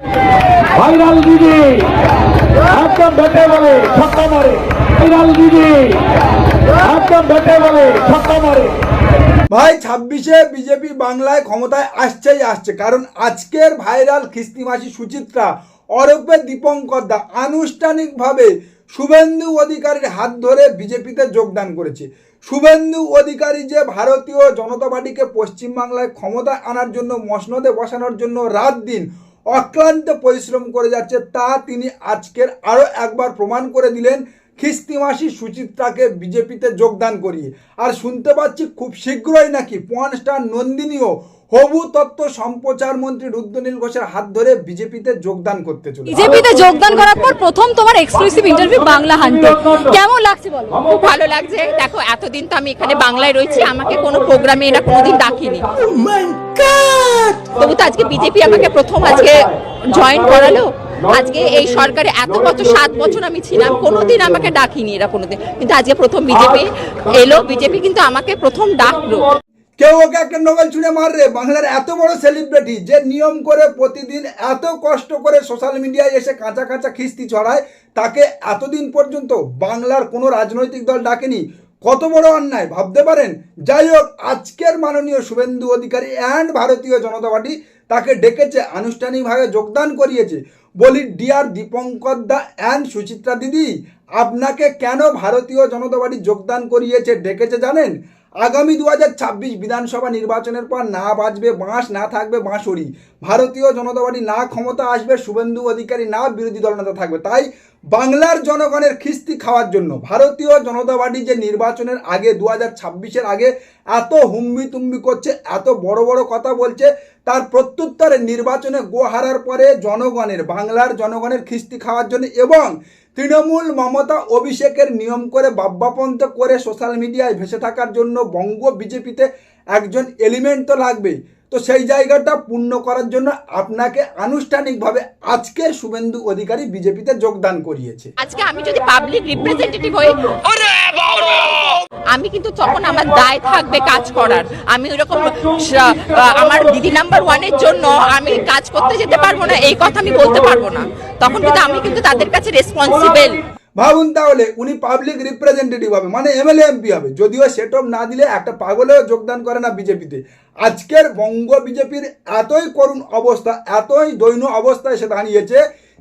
Viral দিদি, একদম বেটে বলে ছক্কা মারে। ভাইরাল দিদি, একদম বেটে বলে ছক্কা মারে। ভাই, ছাব্বিশে বিজেপি বাংলায় ক্ষমতায় আসছেই আসছে, কারণ আজকের ভাইরাল খিস্তিমাসি সুচিত্রা, অরূপে দীপঙ্কর দা আনুষ্ঠানিকভাবে শুভেন্দু অধিকারীর হাত ধরে বিজেপিতে যোগদান করেছে। শুভেন্দু অধিকারী যে ভারতীয় জনতা পার্টিকে পশ্চিমবাংলায় ক্ষমতায় আনার জন্য, মসনদে বসানোর জন্য রাত দিন অক্লান্ত পরিশ্রম করে যাচ্ছে তা তিনি আজকের আরও একবার প্রমাণ করে দিলেন। খিস্তিমাসি সুচিত্রাকে বিজেপিতে যোগদান করিয়ে আর শুনতে পাচ্ছি খুব শীঘ্রই নাকি পন স্টার নন্দিনীও হবু তত্ত্ব সম্প্রচার মন্ত্রী রুদ্রনীল ঘোষের হাত ধরে বিজেপিতে যোগদান করতে চলেছে। বিজেপিতে যোগদান করার পর প্রথম তোমার এক্সক্লুসিভ ইন্টারভিউ বাংলা হান্টে। কেমন লাগছে বলো? খুব ভালো লাগছে। দেখো এতদিন তো আমি এখানে বাংলায় রয়েছি আমাকে কোনো প্রোগ্রামে এরা কোনোদিন ডাকেনি। তবু তো আজকে বিজেপি আমাকে প্রথম আজকে জয়েন করালো। আজকে এই সরকারে এত বছর সাত বছর আমি ছিলাম কোনোদিন আমাকে ডাকিনি এরা কোনোদিন। কিন্তু আজকে প্রথম বিজেপি এলো বিজেপি কিন্তু আমাকে প্রথম ডাকলো। কেউ ওকে একটা নোবেল ছুঁড়ে মাররে বাংলার এত বড় সেলিব্রিটি যে নিয়ম করে প্রতিদিন এত কষ্ট করে সোশ্যাল মিডিয়ায় এসে কাঁচা কাঁচা খিস্তি ছড়ায় তাকে এতদিন পর্যন্ত বাংলার কোনো রাজনৈতিক দল ডাকেনি। কত বড় অন্যায় ভাবতে পারেন? যাই হোক আজকের মাননীয় শুভেন্দু অধিকারী অ্যান্ড ভারতীয় জনতা পার্টি তাকে ডেকেছে আনুষ্ঠানিকভাবে যোগদান করিয়েছে। বলি, ডিয়ার দীপঙ্কর দা অ্যান্ড সুচিত্রা দিদি, আপনাকে কেন ভারতীয় জনতা পার্টি যোগদান করিয়েছে ডেকেছে জানেন? আগামী দু হাজার ছাব্বিশ বিধানসভা নির্বাচনের পর না বাজবে বাঁশ, না থাকবে বাঁশুড়ি। ভারতীয় জনতা পার্টি না ক্ষমতা আসবে, শুভেন্দু অধিকারী না বিরোধী দলনেতা থাকবে। তাই বাংলার জনগণের খিস্তি খাওয়ার জন্য। ভারতীয় জনতা পার্টি যে নির্বাচনের আগে দু হাজার ছাব্বিশের আগে এত হুম্বি তুম্বি করছে, এত বড় বড় কথা বলছে, তার প্রত্যুত্তরে নির্বাচনে গো হারার পরে জনগণের, বাংলার জনগণের খিস্তি খাওয়ার জন্য এবং তৃণমূল মমতা অভিষেকের নিয়ম করে বাব্যাপন্ত করে সোশ্যাল মিডিয়ায় ভেসে থাকার জন্য বঙ্গ বিজেপিতে একজন এলিমেন্ট তো লাগবেই। তো সেই জায়গাটা পূর্ণ করার জন্য আপনাকে আনুষ্ঠানিকভাবে আজকে শুভেন্দু অধিকারী বিজেপিতে যোগদান করিয়েছে। আজকে আমি যদি পাবলিক রিপ্রেজেন্টেটিভ হই, আমি কিন্তু তখন আমার দায় থাকবে কাজ করার। আমি ওইরকম স- আমার দিদি নাম্বার ওয়ানের জন্য আমি কাজ করতে যেতে পারব না, এই কথা আমি বলতে পারব না। তখন কিন্তু আমি কিন্তু তাদের কাছে রেসপন্সিবল ভাবুন তাহলে, উনি পাবলিক রিপ্রেজেন্টেটিভ হবে মানে এমএলএ এমপি হবে। যদিও সেটপ না দিলে একটা পাগলেও যোগদান করে না বিজেপিতে। আজকের বঙ্গ বিজেপির এতই করুণ অবস্থা, এতই দৈন্য অবস্থায় সে দাঁড়িয়েছে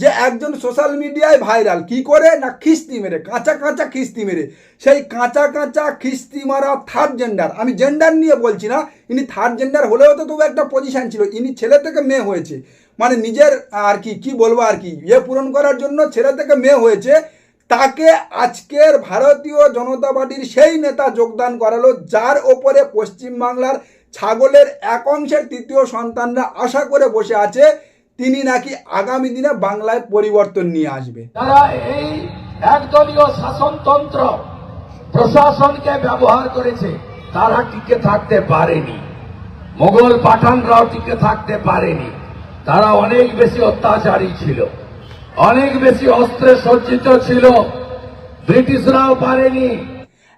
যে একজন সোশ্যাল মিডিয়ায় ভাইরাল কি করে? না খিস্তি মেরে, কাঁচা কাঁচা খিস্তি মেরে। সেই কাঁচা কাঁচা খিস্তি মারা থার্ড জেন্ডার আমি জেন্ডার নিয়ে বলছি না, ইনি থার্ড জেন্ডার হলেও তো তবু একটা পজিশন ছিল। ইনি ছেলে থেকে মেয়ে হয়েছে। মানে নিজের, আর কি কি বলব আর কি ইয়ে পূরণ করার জন্য ছেলে থেকে মেয়ে হয়েছে। তাকে আজকের ভারতীয় জনতা পার্টির সেই নেতা যোগদান করালো, যার ওপরে পশ্চিমবাংলার ছাগলের এক অংশের তৃতীয় সন্তানরা আশা করে বসে আছে, তিনি নাকি আগামী দিনে বাংলায় পরিবর্তন নিয়ে আসবে। তারা এই একদলীয় শাসনতন্ত্র প্রশাসনকে ব্যবহার করেছে, তারা টিকে থাকতে পারেনি। মোগল পাঠানরাও টিকে থাকতে পারেনি। তারা অনেক বেশি অত্যাচারী ছিল। অনেক বেশি অস্ত্রে সজ্জিত ছিল। ব্রিটিশরাও পারেনি।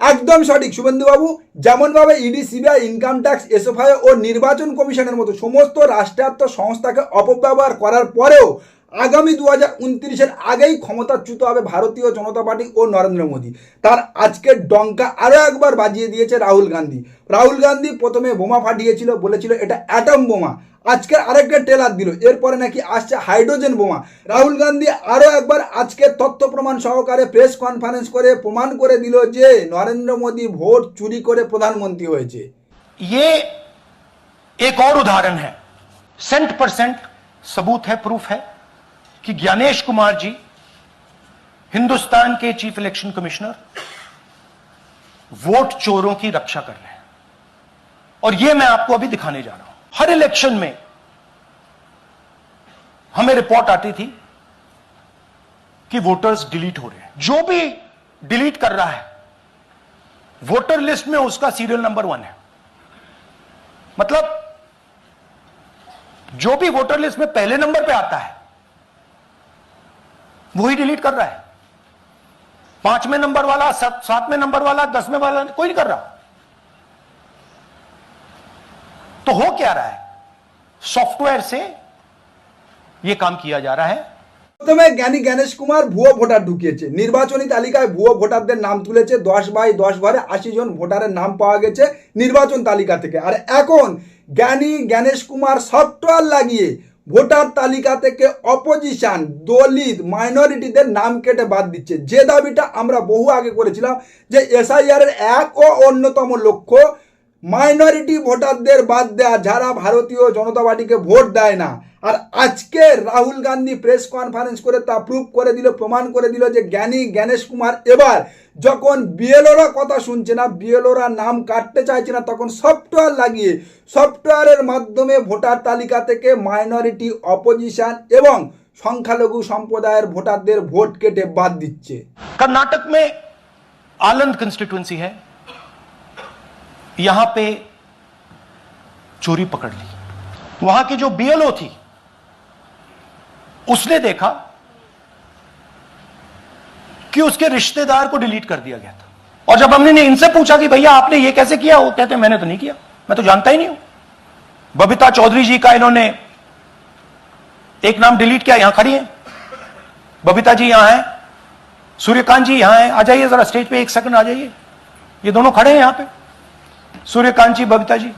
একদম সঠিক, শুভেন্দুবাবু। যেমনভাবে ED CBI income tax SFI ও নির্বাচন কমিশনের মতো সমস্ত রাষ্ট্রায়ত্ত সংস্থাকে অপব্যবহার করার পরেও আগামী দু হাজার উনত্রিশের আগেই ক্ষমতাচ্যুত হবে ভারতীয় জনতা পার্টি ও নরেন্দ্র মোদী। তার আজকের ডঙ্কা আরও একবার বাজিয়ে দিয়েছে রাহুল গান্ধী। রাহুল গান্ধী প্রথমে বোমা ফাটিয়েছিল, বলেছিল এটা অ্যাটম বোমা। আজকের আরেকটা টেলার দিল এরপরে নাকি আসছে হাইড্রোজেন বোমা রাহুল গান্ধী আরও একবার আজকে তথ্য প্রমাণ সহকারে প্রেস কনফারেন্স করে প্রমাণ করে দিল যে নরেন্দ্র মোদী ভোট চুরি করে প্রধানমন্ত্রী হয়েছে ये एक और उदाहरण है सेंट परसेंट सबूत है प्रूफ है कि ज्ञानेश कुमार जी हिंदुस्तान के चीफ इलेक्शन कमिश्नर वोट चोरों की रक्षा कर रहे हैं और यह मैं आपको अभी दिखाने जा रहा हूं हर इलेक्शन में हमें रिपोर्ट आती थी कि वोटर्स डिलीट हो रहे हैं। जो भी डिलीट कर रहा है वोटर लिस्ट में उसका सीरियल नंबर वन है। मतलब जो भी वोटर लिस्ट में पहले नंबर पे आता है वही डिलीट कर रहा है। पाँचवें नंबर वाला सातवें नंबर वाला, दसवें वाला कोई नहीं कर रहा। तो हो क्या रहा है सॉफ्टवेयर से ये काम किया जा रहा है প্রথমে জ্ঞানী জ্ঞানেশ কুমার ভুয়ো ভোটার ঢুকিয়েছে নির্বাচনী তালিকায় ভুয়ো ভোটারদের নাম তুলেছে দশ বাই দশ ঘরে আশি জন ভোটারের নাম পাওয়া গেছে নির্বাচন তালিকা থেকে আর এখন জ্ঞানী জ্ঞানেশ কুমার সফটওয়্যার লাগিয়ে ভোটার তালিকা থেকে অপোজিশন দলিত মাইনরিটিদের নাম কেটে বাদ দিচ্ছে যে দাবিটা আমরা বহু আগে করেছিলাম যে এসআইআর এর এক ও অন্যতম লক্ষ্য মাইনরিটি ভোটারদের বাদ দেয়া যারা ভারতীয় জনতা পার্টিকে ভোট দেয় না। আর আজকে রাহুল গান্ধী প্রেস কনফারেন্স করে তা প্রুভ করে দিল, প্রমাণ করে দিল যে জ্ঞানী জ্ঞানেশ কুমার এবার যখন বিএলওরা কথা শুনছে না, বিএলওরা নাম কাটতে চাইছে না, তখন সফটওয়্যার লাগিয়ে সফটওয়্যারের মাধ্যমে ভোটার তালিকা থেকে মাইনরিটি অপোজিশন এবং সংখ্যালঘু সম্প্রদায়ের ভোটারদের ভোট কেটে বাদ দিচ্ছে। কর্ণাটক মে আলন্দ কনস্টিটুয়েন্সি হ্যাঁ यहाँ पे चोरी पकड़ ली। वहाँ की जो बीएलओ थी, उसने देखा कि उसके रिश्तेदार को डिलीट कर दिया गया था। और जब हमने इनसे पूछा कि भैया आपने ये कैसे किया, वो कहते मैंने तो नहीं किया, मैं तो जानता ही नहीं हूँ। बबीता चौधरी जी का इन्होंने एक नाम डिलीट किया, यहाँ खड़ी है। बबीता जी यहाँ है, सूर्यकांत जी यहाँ है। आ जाइए जरा स्टेज पे एक सेकंड, आ जाइए। ये दोनों खड़े हैं यहाँ पे। सूर्यकांत जी बबीता जी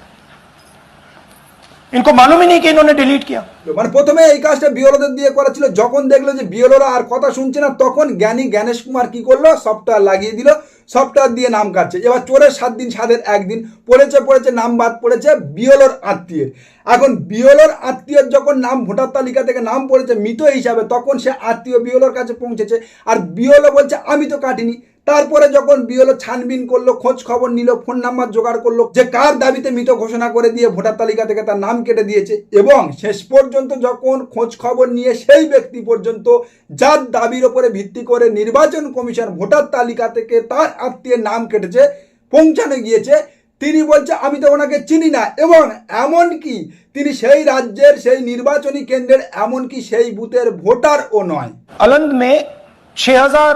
इनको मालूम ही नहीं कि इन्होंने डिलीट किया মানে প্রথমে এই কাজটা বিএলওদের দিয়ে করা ছিল যখন দেখলো যে বিএলওরা আর কথা শুনছে না তখন জ্ঞানী জ্ঞানেশ কুমার কি করলো সফটওয়্যার লাগিয়ে দিল সফটওয়্যার দিয়ে নাম কাটছে এবার চোরের সাত দিন সাদের একদিন পড়েছে পড়েছে নাম বাদ পড়েছে বিএলওর আত্মীয়ের এখন বিএলওর আত্মীয়ের যখন নাম ভোটার তালিকা থেকে নাম পড়েছে মৃত হিসাবে তখন সে আত্মীয় বিএলওর কাছে পৌঁছেছে আর বিএলও বলছে আমি তো কাটিনি তারপরে যখন বিএলও ছানবিন করল, খোঁজ খবর নিল ফোন নাম্বার জোগাড় করল, যে কার দাবিতে মৃত ঘোষণা করে দিয়ে ভোটার তালিকা থেকে তার নাম কেটে দিয়েছে এবং শেষ পর্যন্ত যখন খোঁজ খবর নিয়ে সেই ব্যক্তি পর্যন্ত যার দাবির ওপরে ভিত্তি করে নির্বাচন কমিশন ভোটার তালিকা থেকে তার আত্মীয় নাম কেটেছে, পৌঁছানো গিয়েছে, তিনি বলছে, আমি তো ওনাকে চিনি না। এবং এমনকি তিনি সেই রাজ্যের, সেই নির্বাচনী কেন্দ্রের, এমনকি সেই বুথের ভোটারও নয়। আলন্দ মে 6000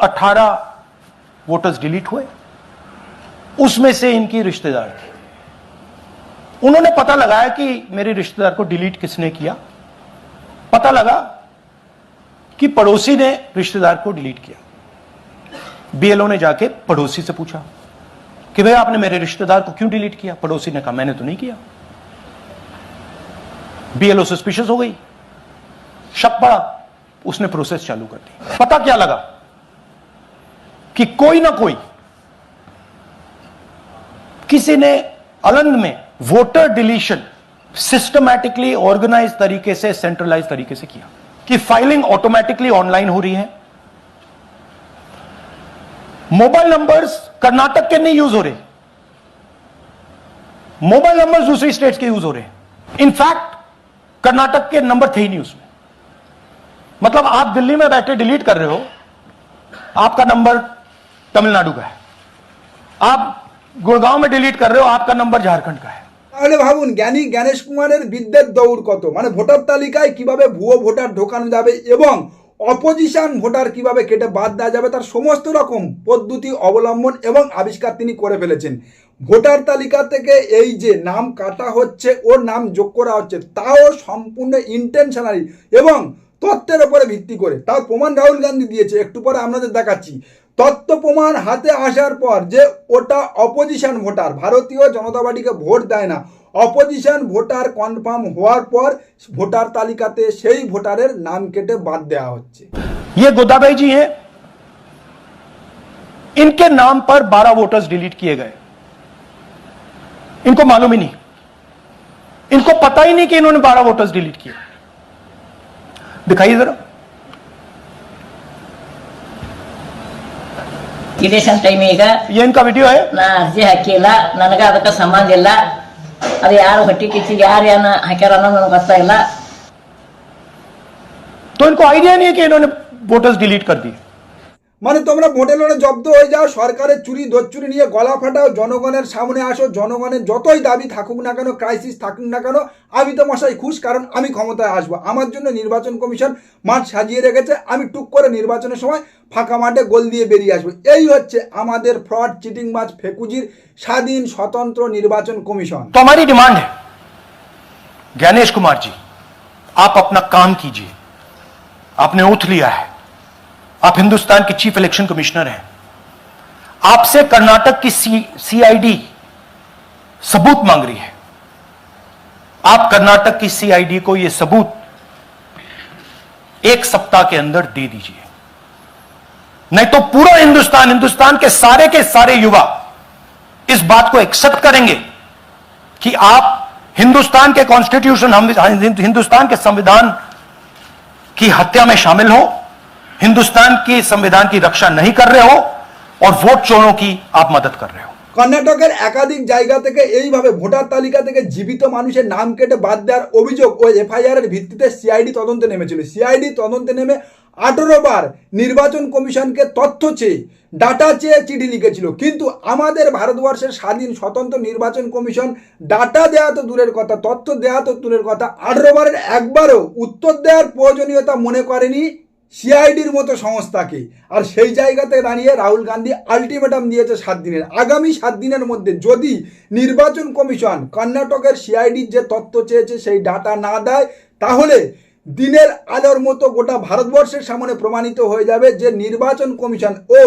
18 वोटर्स डिलीट हुए। उसमें से इनकी रिश्तेदार थे। उन्होंने पता लगाया कि मेरे रिश्तेदार को डिलीट किसने किया। पता लगा कि पड़ोसी ने रिश्तेदार को डिलीट किया। बीएलओ ने जाके पड़ोसी से पूछा कि भाई आपने मेरे रिश्तेदार को क्यों डिलीट किया? पड़ोसी ने कहा, मैंने तो नहीं किया। बीएलओ सस्पिशियस हो गई। शक पड़ा। उसने प्रोसेस चालू कर दी। पता क्या लगा? कि कोई ना कोई किसी ने अलंद में वोटर डिलीशन सिस्टमैटिकली ऑर्गेनाइज तरीके से सेंट्रलाइज तरीके से किया कि फाइलिंग ऑटोमेटिकली ऑनलाइन हो रही है। मोबाइल नंबर्स कर्नाटक के नहीं यूज़ हो रहे। मोबाइल नंबर्स दूसरी स्टेट्स के यूज़ हो रहे इनफैक्ट कर्नाटक के नंबर थे ही नहीं उसमें। मतलब आप दिल्ली में बैठे डिलीट कर रहे हो, आपका नंबर तमिलनाडु का है आप गुड़गांव में डिलीट कर रहे हो आपका नंबर झारखंड का है তাহলে ভাবুন জ্ঞানী জ্ঞানেশ কুমারের বিদ্যের দৌড় কত মানে ভোটার তালিকায় কিভাবে ভুয়ো ভোটার ঢোকানো যাবে এবং অপোজিশন ভোটার কিভাবে কেটে বাদ দেওয়া যাবে তার সমস্ত রকম পদ্ধতি অবলম্বন এবং আবিষ্কার তিনি করে ফেলেছেন ভোটার তালিকা থেকে এই যে নাম কাটা হচ্ছে ওর নাম যোগ করা হচ্ছে তাও সম্পূর্ণ ইন্টেনশনালি এবং তথ্যের ওপরে ভিত্তি করে তার প্রমাণ রাহুল গান্ধী দিয়েছে একটু পরে আপনাদের দেখাচ্ছি তথ্য প্রমাণ হাতে আসার পর যে ওটা অপোজিশন ভোটার ভারতীয় জনতা পার্টিকে ভোট দেয় না অপোজিশন ভোটার কনফার্ম হওয়ার পর ভোটার তালিকাতে সেই ভোটারের নাম কেটে বাদ দেওয়া হচ্ছে ये गोदाबाई जी हैं इनके नाम पर 12 वोटर्स डिलीट किए गए इनको मालूम ही नहीं इनको पता ही नहीं कि इन्होंने 12 वोटर्स डिलीट किए दिखाइए जरा ಇಲೆಕ್ಷನ್ ಟೈಮ್ ಈಗ ये इनका वीडियो है ನಾ ಅರ್ಜಿ ಹಾಕಿಲ್ಲ ನನಗ ಅದಕ್ಕೆ ಸಂಬಂಧ ಇಲ್ಲ ಅದು ಯಾರು ಹೊಟ್ಟಿ ಕಿಚ್ಚಿಗೆ ಯಾರು ಏನ ಹಾಕ್ಯಾರ ಅನ್ನೋದು ನನಗೆ ಗೊತ್ತಾಗಿಲ್ಲ तो इनको आइडिया नहीं है कि इन्होंने वोटर्स डिलीट कर दिए মানে তোমরা ভোটে লড়ে জব্দ হয়ে যাও সরকারের চুরি দোচুরি নিয়ে গলা ফাটাও জনগণের সামনে আসো জনগণের যতই দাবি থাকুক না কেন ক্রাইসিস থাকুক না কেন আমি তো মশাই খুশ কারণ আমি ক্ষমতায় আসবো আমার জন্য নির্বাচন কমিশন মাঠ সাজিয়ে রেখেছে আমি টুক করে নির্বাচনের সময় ফাঁকা মাঠে গোল দিয়ে বেরিয়ে আসবো এই হচ্ছে আমাদের ফ্রড চিটিং মাছ ফেকুজির স্বাধীন স্বতন্ত্র নির্বাচন কমিশন तो हमारी डिमांड है ज्ञानेश कुमार जी आप अपना काम कीजिए आपने ओथ लिया है आप हिंदुस्तान के चीफ इलेक्शन कमिश्नर हैं। आपसे कर्नाटक की सीआईडी सबूत मांग रही है। आप कर्नाटक की सीआईडी को यह सबूत एक सप्ताह के अंदर दे दीजिए। नहीं तो पूरा हिंदुस्तान हिंदुस्तान के सारे के सारे युवा इस बात को एक्सेप्ट करेंगे कि आप हिंदुस्तान के कॉन्स्टिट्यूशन हिंदुस्तान के संविधान की हत्या में शामिल हो। हिंदुस्तान के संविधान की रक्षा नहीं कर रहे हो और वोट चोरों की आप मदद कर रहे हो কর্ণাটকের একাধিক জায়গা থেকে এইভাবে ভোটার তালিকা থেকে জীবিত মানুষের নাম কেটে বাদ দেওয়ার অভিযোগ ও এফআইআর এর ভিত্তিতে সিআইডি তদন্তে নেমেছিল সিআইডি তদন্তে নেমে আঠেরো বার নির্বাচন কমিশনকে তথ্য চেয়ে ডাটা চেয়ে চিঠি লিখেছিল কিন্তু আমাদের ভারতবর্ষের স্বাধীন স্বতন্ত্র নির্বাচন কমিশন ডাটা দেওয়া তো দূরের কথা তথ্য দেওয়া তো দূরের কথা আঠেরো বারের একবারও উত্তর দেওয়ার প্রয়োজনীয়তা মনে করেনি সিআইডির মতো সংস্থাকে। আর সেই জায়গাতে দাঁড়িয়ে রাহুল গান্ধী আলটিমেটাম দিয়েছে সাত দিনের। আগামী সাত দিনের মধ্যে যদি নির্বাচন কমিশন কর্ণাটকের সিআইডির যে তথ্য চেয়েছে, সেই ডাটা না দেয়, তাহলে দিনের আলোর মতো গোটা ভারতবর্ষের সামনে প্রমাণিত হয়ে যাবে যে নির্বাচন কমিশন ও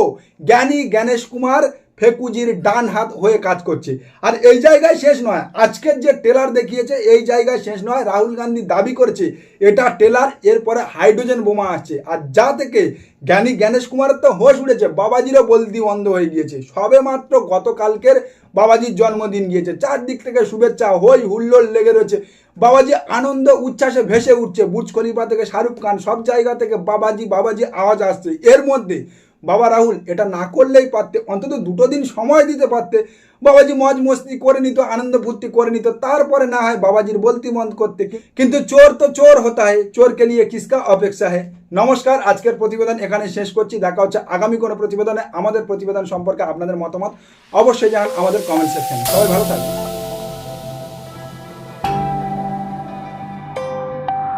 জ্ঞানী জ্ঞানেশ কুমার ফেকুজির ডান হাত হয়ে কাজ করছে। আর এই জায়গায় শেষ নয়, আজকের যে টেলার দেখিয়েছে, এই জায়গায় শেষ নয়, রাহুল গান্ধী দাবি করেছে, এটা টেলার, এরপরে হাইড্রোজেন বোমা আসছে। আর যা থেকে জ্ঞানী জ্ঞানেশ কুমারের তো হোশ উঠেছে, বাবাজিরও বলদি বন্ধ হয়ে গিয়েছে। সবে মাত্র গতকালকের বাবাজির জন্মদিন গিয়েছে। চারদিক থেকে শুভেচ্ছা, হই হুল্লোড় লেগে রয়েছে। বাবাজি আনন্দ, উচ্ছ্বাসে ভেসে উঠছে। বুর্জ খলিফা থেকে শাহরুখ খান, সব জায়গা থেকে বাবাজি বাবাজি আওয়াজ আসছে। এর মধ্যে বাবা রাহুল, এটা না করলেই পারতে, অন্তত দুটো দিন সময় দিতে পারতে। বাবাজি মজ মস্তি করে নিত, আনন্দ ফুর্তি করে নিত, তারপরে না হয় বাবাজির বলতি বন্ধ করতে। কিন্তু চোর তো চোর হতা হয়, চোরকে নিয়ে কিসকা অপেক্ষা হয়। নমস্কার, আজকের প্রতিবেদন এখানে শেষ করছি। দেখা হচ্ছে আগামী কোনো প্রতিবেদনে। আমাদের প্রতিবেদন সম্পর্কে আপনাদের মতামত অবশ্যই জানান আমাদের কমেন্ট সেকশনে সবাই ভালো থাকবেন।